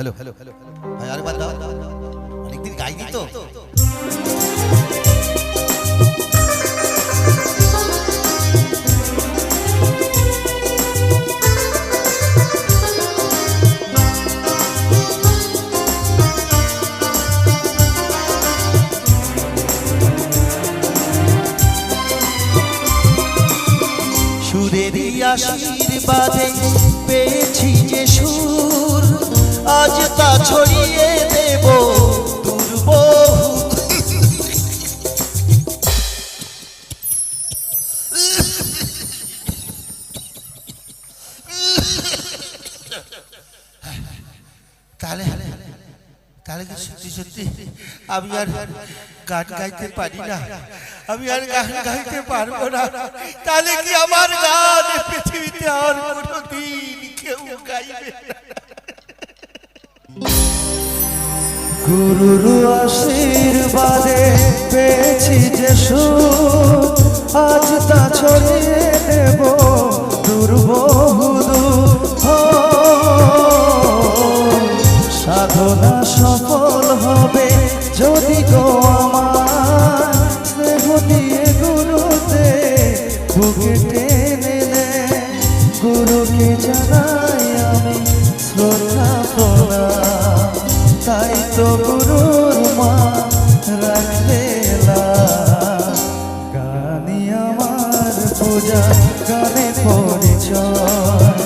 Hello hello hello ভাই আরেকবার দাও অনেকদিন গাইনি তো। সুরেরই আশীর্বাদে পেয়েছি যে সুর আজ তা ছড়িয়ে দেব তাহলে তাহলে কি সত্যি সত্যি? আমি আর গান গাইতে পারি না। আমি আর গান গাইতে পারব না। তাহলে কি আমার গান পৃথিবীতে আর কোনোদিন কেউ গাইবে না? গুরুর আশীর্বাদে পেয়েছি যে সুখ। আজ তা ছড়িয়ে দেব, দুর্বহু সাধনা সফল হবে যদি গো আমার দিয়ে গুরুতে বুকে টেনে। গুরুকে জানাই আমি শ্রদ্ধা প্রণাম তাই তো গুরুর মা রাখবে গানি আমার পূজা গানে পরিচয়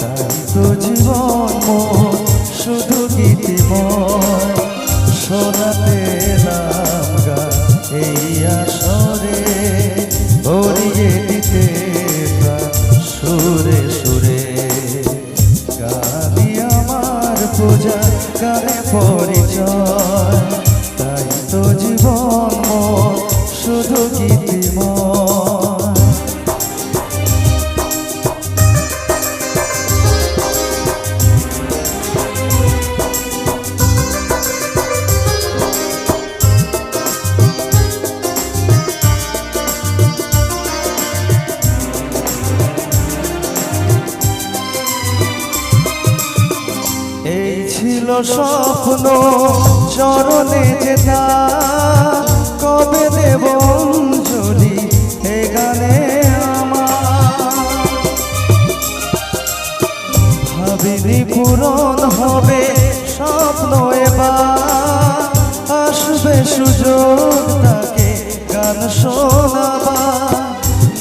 তাই তো জীবন মোর শুধু গীতিময়। শোনাতে এলাম গা এই আমার পূজা গানে পরিচয় তাই ছিল স্বপ্ন চরণে যেতা কবে দেব অঞ্জলি এ গানে ভাবিনি পূরণ হবে স্বপ্ন এবার। আসবে সুযোগ তাকে গান শোনাবা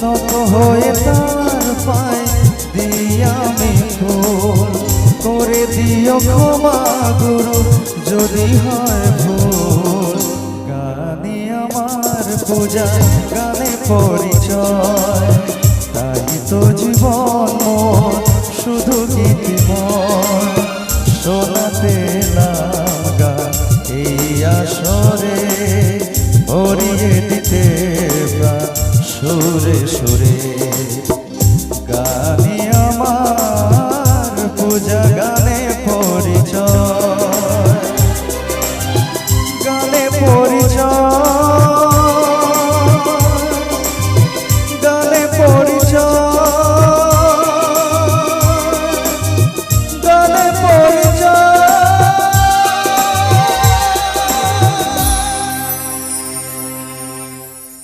নত হয়ে তার পায় দিও ক্ষমা গুরু যদি হয় ভুল। গানি আমার পূজা গানে পরিচয়। তাই তো জীবন শুধু গীতিময় শোনাতে লাগা এই আসরে, ভরিয়ে দিতে সুরে সুরে